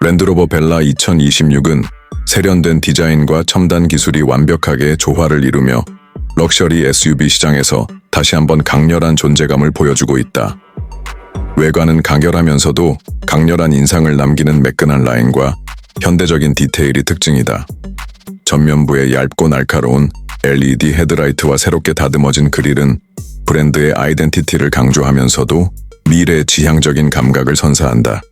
랜드로버 벨라 2026은 세련된 디자인과 첨단 기술이 완벽하게 조화를 이루며 럭셔리 SUV 시장에서 다시 한번 강렬한 존재감을 보여주고 있다. 외관은 강렬하면서도 강렬한 인상을 남기는 매끈한 라인과 현대적인 디테일이 특징이다. 전면부의 얇고 날카로운 LED 헤드라이트와 새롭게 다듬어진 그릴은 브랜드의 아이덴티티를 강조하면서도 미래 지향적인 감각을 선사한다.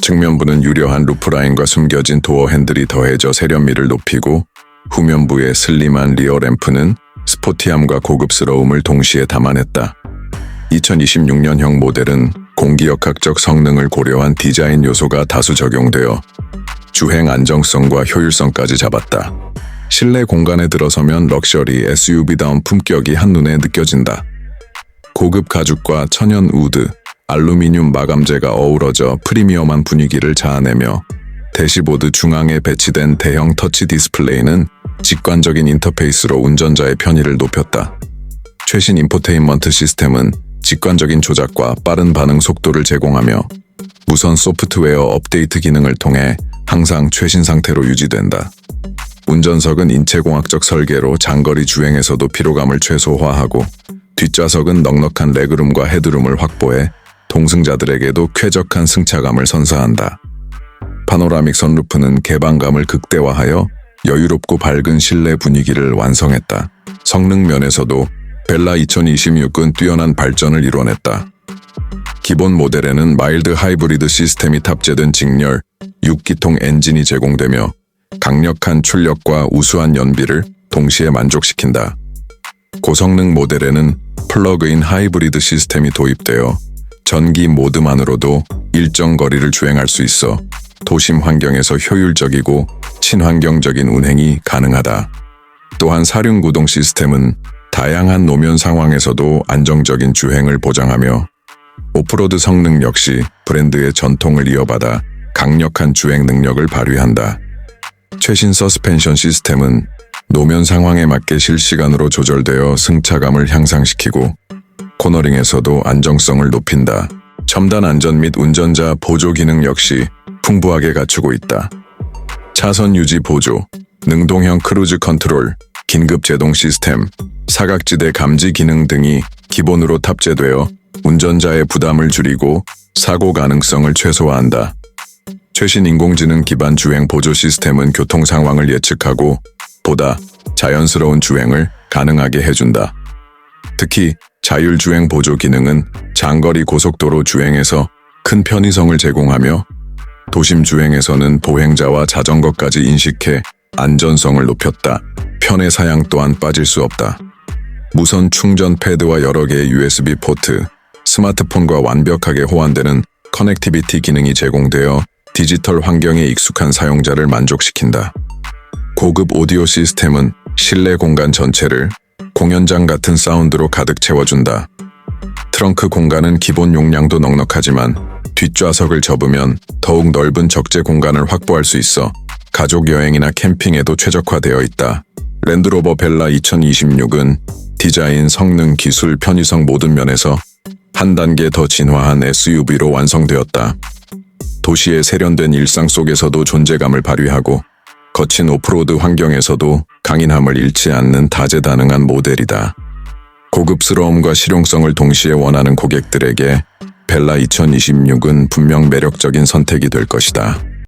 측면부는 유려한 루프라인과 숨겨진 도어 핸들이 더해져 세련미를 높이고 후면부의 슬림한 리어 램프는 스포티함과 고급스러움을 동시에 담아냈다. 2026년형 모델은 공기역학적 성능을 고려한 디자인 요소가 다수 적용되어 주행 안정성과 효율성까지 잡았다. 실내 공간에 들어서면 럭셔리 SUV다운 품격이 한눈에 느껴진다. 고급 가죽과 천연 우드, 알루미늄 마감재가 어우러져 프리미엄한 분위기를 자아내며 대시보드 중앙에 배치된 대형 터치 디스플레이는 직관적인 인터페이스로 운전자의 편의를 높였다. 최신 인포테인먼트 시스템은 직관적인 조작과 빠른 반응 속도를 제공하며 무선 소프트웨어 업데이트 기능을 통해 항상 최신 상태로 유지된다. 운전석은 인체공학적 설계로 장거리 주행에서도 피로감을 최소화하고 뒷좌석은 넉넉한 레그룸과 헤드룸을 확보해 동승자들에게도 쾌적한 승차감을 선사한다. 파노라믹 선루프는 개방감을 극대화하여 여유롭고 밝은 실내 분위기를 완성했다. 성능 면에서도 벨라 2026은 뛰어난 발전을 이뤄냈다. 기본 모델에는 마일드 하이브리드 시스템이 탑재된 직렬 6기통 엔진이 제공되며 강력한 출력과 우수한 연비를 동시에 만족시킨다. 고성능 모델에는 플러그인 하이브리드 시스템이 도입되어 전기 모드만으로도 일정 거리를 주행할 수 있어 도심 환경에서 효율적이고 친환경적인 운행이 가능하다. 또한 사륜 구동 시스템은 다양한 노면 상황에서도 안정적인 주행을 보장하며 오프로드 성능 역시 브랜드의 전통을 이어받아 강력한 주행 능력을 발휘한다. 최신 서스펜션 시스템은 노면 상황에 맞게 실시간으로 조절되어 승차감을 향상시키고 코너링에서도 안정성을 높인다. 첨단 안전 및 운전자 보조 기능 역시 풍부하게 갖추고 있다. 차선 유지 보조, 능동형 크루즈 컨트롤, 긴급 제동 시스템, 사각지대 감지 기능 등이 기본으로 탑재되어 운전자의 부담을 줄이고 사고 가능성을 최소화한다. 최신 인공지능 기반 주행 보조 시스템은 교통 상황을 예측하고 보다 자연스러운 주행을 가능하게 해준다. 특히 자율주행 보조 기능은 장거리 고속도로 주행에서 큰 편의성을 제공하며 도심 주행에서는 보행자와 자전거까지 인식해 안전성을 높였다. 편의 사양 또한 빠질 수 없다. 무선 충전 패드와 여러 개의 USB 포트, 스마트폰과 완벽하게 호환되는 커넥티비티 기능이 제공되어 디지털 환경에 익숙한 사용자를 만족시킨다. 고급 오디오 시스템은 실내 공간 전체를 공연장 같은 사운드로 가득 채워준다. 트렁크 공간은 기본 용량도 넉넉하지만 뒷좌석을 접으면 더욱 넓은 적재 공간을 확보할 수 있어 가족 여행이나 캠핑에도 최적화되어 있다. 랜드로버 벨라 2026은 디자인, 성능, 기술, 편의성 모든 면에서 한 단계 더 진화한 SUV로 완성되었다. 도시의 세련된 일상 속에서도 존재감을 발휘하고 거친 오프로드 환경에서도 강인함을 잃지 않는 다재다능한 모델이다. 고급스러움과 실용성을 동시에 원하는 고객들에게 벨라 2026은 분명 매력적인 선택이 될 것이다.